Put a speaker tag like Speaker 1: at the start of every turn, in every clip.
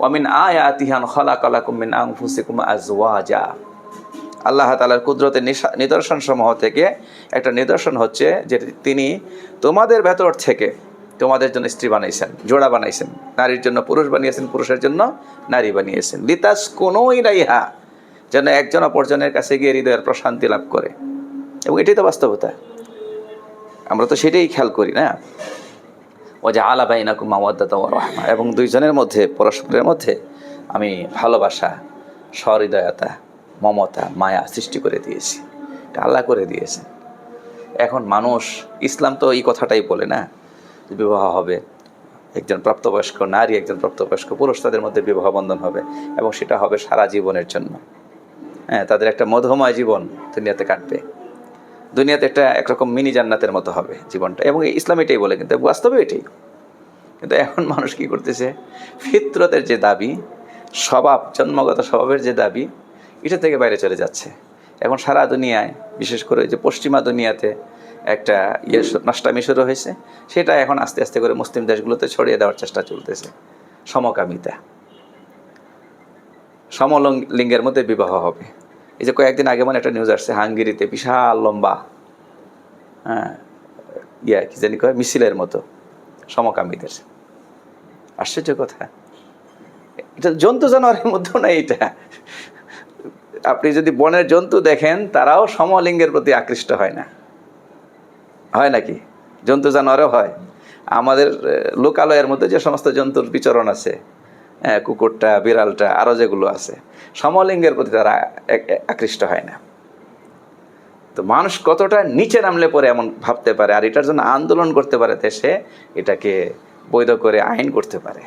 Speaker 1: ওয়ামিন আয়াতিহান খলাকালাকুম মিন আনফুসিকুম আজওয়াজা। আল্লাহ তালার কুদরতের নিদর্শন সমূহ থেকে একটা নিদর্শন হচ্ছে যে তিনি তোমাদের ভেতর থেকে তোমাদের জন্য স্ত্রী বানাইছেন, জোড়া বানাইছেন, নারীর জন্য পুরুষ বানিয়েছেন, পুরুষের জন্য নারী বানিয়েছেন। লিতাস কোনোই রাইহা যেন একজন অপরজনের কাছে গিয়ে হৃদয়ের প্রশান্তি লাভ করে। এবং এটাই তো বাস্তবতা। আমরা তো সেটাই খেয়াল করি, না? ও যে আলা বাইনাকুম মাওয়াদ্দাত ওয়া রাহমা এবং দুইজনের মধ্যে, পরস্পরের মধ্যে আমি ভালোবাসা, সহৃদয়তা, মমতা, মায়া সৃষ্টি করে দিয়েছি। আল্লাহ করে দিয়েছেন। এখন মানুষ, ইসলাম তো এই কথাটাই বলে না বিবাহ হবে। একজন প্রাপ্তবয়স্ক নারী, একজন প্রাপ্তবয়স্ক পুরুষ, তাদের মধ্যে বিবাহ বন্ধন হবে এবং সেটা হবে সারা জীবনের জন্য। হ্যাঁ তাদের একটা মধুময় জীবন দুনিয়াতে কাটবে। দুনিয়াতে একটা একরকম মিনি জান্নাতের মতো হবে জীবনটা। এবং ইসলাম এটাই বলে, কিন্তু বাস্তবে এটাই। কিন্তু এখন মানুষ কি করতেছে? ফিতরতের যে দাবি, স্বভাব, জন্মগত স্বভাবের যে দাবি, এটা থেকে বাইরে চলে যাচ্ছে। এখন সারা দুনিয়ায়, বিশেষ করে যে পশ্চিমা দুনিয়াতে একটা ইয়ে নষ্টামি শুরু হয়েছে। সেটা এখন আস্তে আস্তে করে মুসলিম দেশগুলোতে ছড়িয়ে দেওয়ার চেষ্টা চলতেছে। সমকামিতা। সমলিঙ্গের মধ্যে বিবাহ হবে। এই যে কয়েকদিন আগে মানে একটা নিউজ আসছে, হাঙ্গেরিতে বিশাল লম্বা হ্যাঁ ইয়া কি জানি কয়, মিছিলের মতো। সমকামীদের। আশ্চর্য কথা। এটা জন্তু জানোয়ারের মধ্যেও না এটা। আপনি যদি বনের জন্তু দেখেন, তারাও সমলিঙ্গের প্রতি আকৃষ্ট হয় না। হয় নাকি? জন্তু জানোয়ারও হয়। আমাদের লোকালয়ের মধ্যে যে সমস্ত জন্তুর বিচরণ আছে কুকুরটা, বিড়ালটা, আরও যেগুলো আছে, সমলিঙ্গের প্রতি তারা আকৃষ্ট হয় না। তো মানুষ কতটা নিচে নামলে পরে এমন ভাবতে পারে আর এটার জন্য আন্দোলন করতে পারে দেশে, এটাকে বৈধ করে আইন করতে পারে।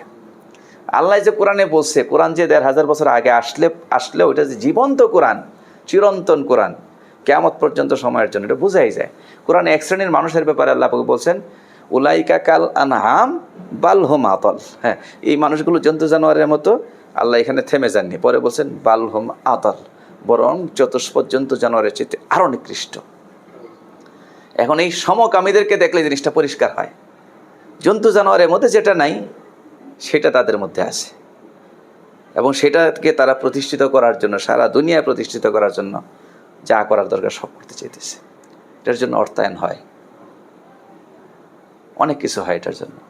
Speaker 1: আল্লাহ যে কোরআনে বলছে, কোরআন যে দেড় হাজার বছর আগে আসলে আসলে ওইটা যে জীবন্ত কোরআন, চিরন্তন কোরআন কেমত পর্যন্ত সময়ের জন্য, এটা বোঝাই যায়। কোরআনে এক শ্রেণির মানুষের ব্যাপারে আল্লাহ বলছেন, উলাইকা কাল আনহাম বালহম আতল। হ্যাঁ এই মানুষগুলো জন্তু জানোয়ারের মতো আল্লাহ এখানে থেমে যাননি। পরে বলছেন বালহম আতল। বরং চতুষ্পদ জন্তু জানোয়ারের চেয়ে আরও নিকৃষ্ট। এখন এই সমকামীদেরকে দেখলে জিনিসটা পরিষ্কার হয়। জন্তু জানোয়ারের মধ্যে যেটা নাই, সেটা তাদের মধ্যে আছে। এবং সেটাকে তারা প্রতিষ্ঠিত করার জন্য, সারা দুনিয়ায় প্রতিষ্ঠিত করার জন্য যা করার দরকার সব করতে চাইতেছে। এটার জন্য অর্থায়ন হয়। অনেক কিছু হয় এটার জন্য।